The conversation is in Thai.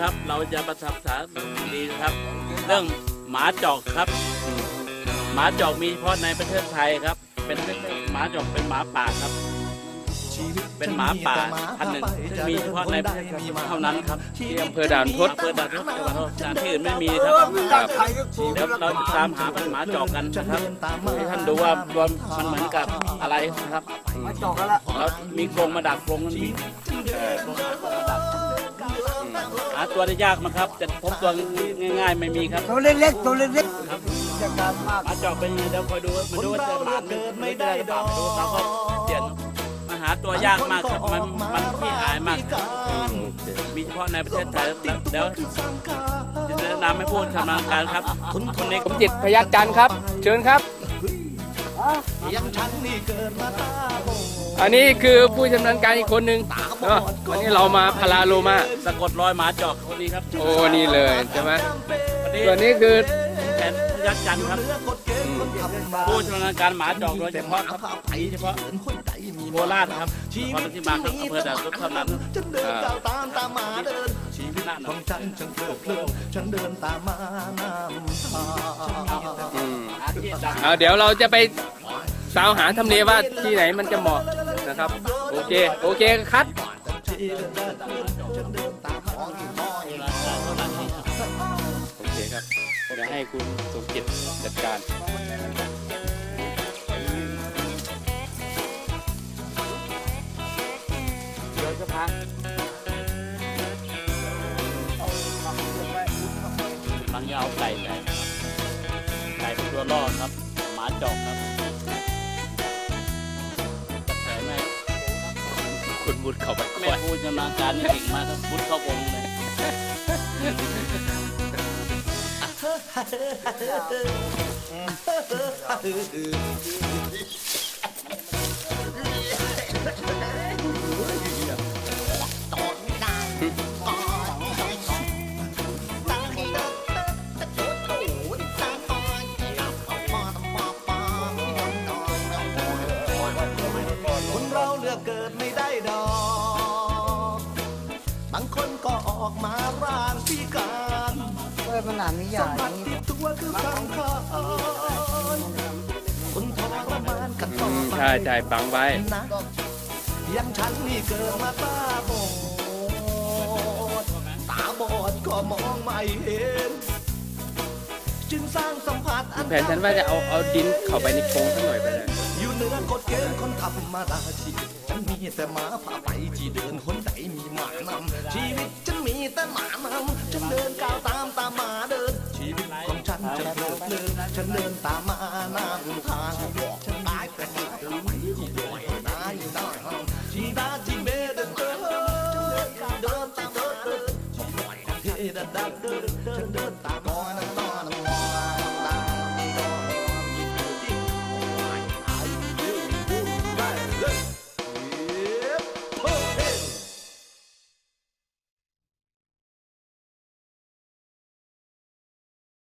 ครับ เราจะประทับษาดีครับ เรื่องหมาจอกครับ หมาจอกมีเฉพาะในประเทศไทยครับ เป็นหมาจอกเป็นหมาป่าครับ เป็นหมาป่าพันธุ์หนึ่งซึ่งมีเฉพาะในประเทศไทยเท่านั้นครับที่อำเภอด่านทศอำเภอด่านทศจังหวัดนครสวรรค์ที่อื่นไม่มีครับครับเดี๋ยวเราตามหาเป็นหมาจอกกันนะครับให้ท่านดูว่าตัวมันเหมือนกับอะไรนะครับมาจอกกันละแล้วมีกรงมาดักกรงมันมีหา ตัวได้ยากมากครับจะพบตัวง่ายๆไม่มีครับ ตัวเล็กๆตัวเล็กครับๆจะการมากหมาจอกเป็นยังไงเดี๋ยวคอยดูมาดูว่าจะหมาไม่ได้หรือเปล่าดูเราก็เปลี่ยนมาหาตัวยากมากครับมันมันขี้อายมากครับมีเฉพาะในประเทศไทยแล้วเดี๋ยวจะแนะนำให้พูดชำนาญการครับคุณคนนี้สมจิตพยัคฆ์จันทร์ครับ เชิญครับ อันนี้คือผู้ชำนาญการอีกคนหนึ่งเนอะวันนี้เรามาพาราโลมาสะกดรอยหมาจอกคนนี้ครับโอ้นี่เลยใช่ไหมวันนี้ส่วนนี้คือแผนพยัคฆ์จันทร์ครับผู้ชำนาญการหมาจอกโดยเฉพาะครับเฉพาะโคราชครับพอที่มาครับอำเภอด่านทุกเท่านั้นอ่าตามตามมาเดินชีวิตของฉันฉันเพลิดเพลินฉันเดินตามมาน้ำตาอืมหาที่ดังเอาเดี๋ยวเราจะไปสาวหาทำเลว่าที่ไหนมันจะเหมาะ นะครับ โอเค โอเค คัดโอเคครับเดี๋ยวให้คุณสมจิตจัดการเดี๋ยวจะพาบางยางเอาไก่ใส่ไก่เป็นตัวล่อครับ หมาจอกครับ คุณมุดเข้าไปคแม่อยพูดชำนาญการนี่เก่งมากครับพุทธเข้ากรงเลยคนเราเลือกเกิดไม่ ออกมาร่างพิการเอ้ยมันหนามีใหญ่สัมผัสติดตัวคือสังขารคนทรมานกันต่อือมไป ใช่ใช่บังไว้ นะอยังฉันนี่เกิดมาตาบอด ตาบอดก็มองไม่เห็น จึงสร้างสัมผัสอันแผนฉันว่าจะเอาเอาดินเข้าไปในโครงสักหน่อยไปเลย อยู่เหนือกฎเกณฑ์คนธรรมดาชีวิตฉันมีแต่หมาผ่าไปที่เดินคนใดมีหมานำชีวิตฉัน มีแต่หมานำฉันเดินก้าวตามตามหมาเดินชีวิตของฉันจะเดินเดินฉันเดินตามมาหน้าทางฉันตายแต่กิดรู้ไม่ไหวตายตายชีตาจีเมเดินเดินเดินตามเดินเดินเดินเดินเดิน